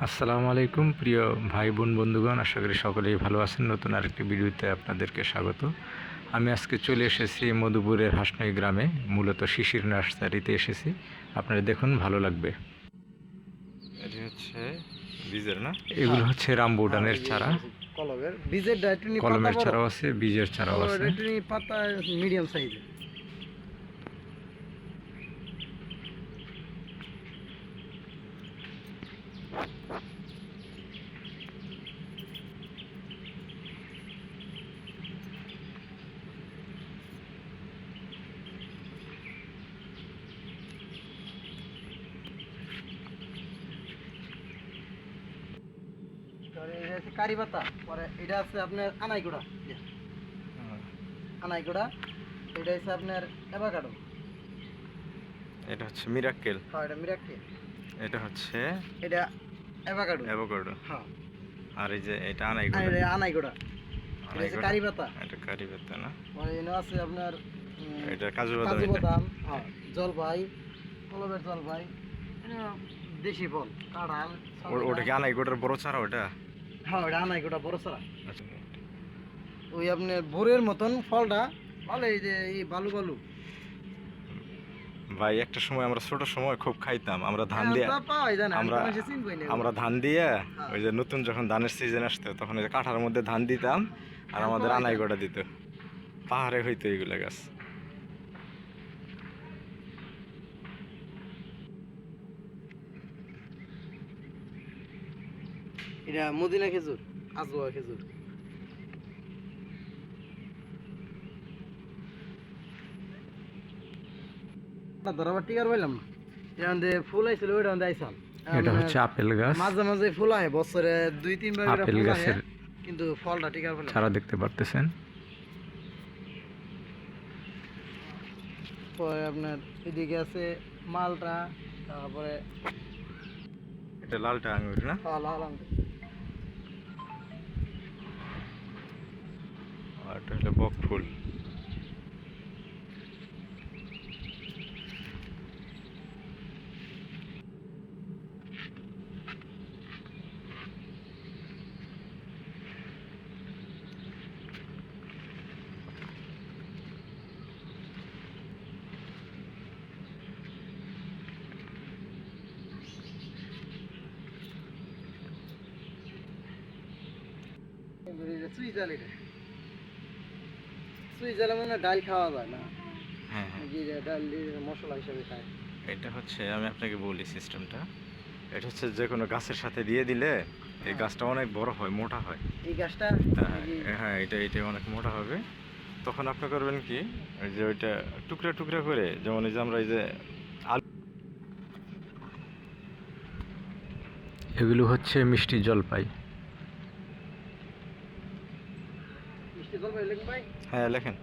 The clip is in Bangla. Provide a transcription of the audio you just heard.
আসসালামু আলাইকুম প্রিয় ভাই বোন বন্ধুগণ আশা করি সকলেই ভালো আছেন। নতুন আরেকটি ভিডিওতে আপনাদেরকে স্বাগত। আমি আজকে চলে এসেছি মধুপুরের হাসনই গ্রামে মূলত শিশির নার্সারিতে এসেছি। আপনারা দেখুন ভালো লাগবে। এটি হচ্ছে বীজের না? এগুলো হচ্ছে রামবুডানের চারা। কলমের বীজের চারাও আছে বীজের চারাও আছে। পাতা মিডিয়াম সাইজ এটা আছে কারি পাতা পরে এটা আছে আপনার আনাইগুড়া। আনাইগুড়া এটা আপনার অ্যাভাকাডো। এটা হচ্ছে মিরাক্কেল। হ্যাঁ এটা মিরাক্কি এটা হচ্ছে এটা অ্যাভাকাডো। অ্যাভোকাডো। হ্যাঁ। আর এই যে এটা আনাইগুড়া। এটা হচ্ছে কারি পাতা। এটা কারি পাতা না? এনে আছে আপনার এটা কাজু বাদাম। কাজু বাদাম হ্যাঁ জলপাই কলমের জলপাই দেশি ফল কাঁঠাল ওটা কি আনাইগোটার বড় চারা ওটা? হ্যাঁ বড় সারা। আচ্ছা। ওই আপনার বোরের মতন ফলটা ভালো এই যে এই বালু বালু। ভাই একটা সময় আমরা ছোট সময় খুব খাইতাম। আমরা ধান দিয়ে আমি তো আমরা- ধান দিয়ে হ্যাঁ। ওই যে নতুন যখন ধানের সিজন আসতো তখন ওই যে কাঁঠার মধ্যে ধান দিতাম আর হ্যাঁ, আমাদের আনাই গোটা দিত। পাহাড়ে হইতো এগুলো গাছ। এটা মদিনা খেজুর আজোয়া খেজুর। ধরাবার টিকার পাইলাম না। এখান দিয়ে ফুল আইছিল ওইটা দিয়ে এটা হচ্ছে আপেল গাছ। মাঝে মাঝে ফুল আয় বছরে দুই তিনবার আপেল গাছের কিন্তু ফলটা টিকার। দেখতে পারতেছেন। পরে আপনার এদিকে আছে মালটা তারপরে এটা লালটা আঙুর না? লাল আঙ্গুর। আর এটা হলো বক ফুল। এবার এই যে চুই জাল মানে ডাল খাওয়া যায় না। হ্যাঁ হ্যাঁ। জিরে ডাল মশলা হিসেবে খায়। এটা হচ্ছে আমি আপনাকে বলি সিস্টেমটা। এটা হচ্ছে যে কোনো গাছের সাথে দিয়ে দিলে এই হ্যাঁ। গাছটা অনেক বড় হয় মোটা হয়। এই গাছটা? হ্যাঁ, হ্যাঁ এটা এটা অনেক মোটা হবে। তখন আপনি করবেন কি ওই যে ওইটা টুকরা টুকরা করে যেমন এই যে আমরা এই যে আলু এগুলো হচ্ছে মিষ্টি জলপাই মিষ্টি জলপাই লেখুন ভাই হ্যাঁ লেখেন।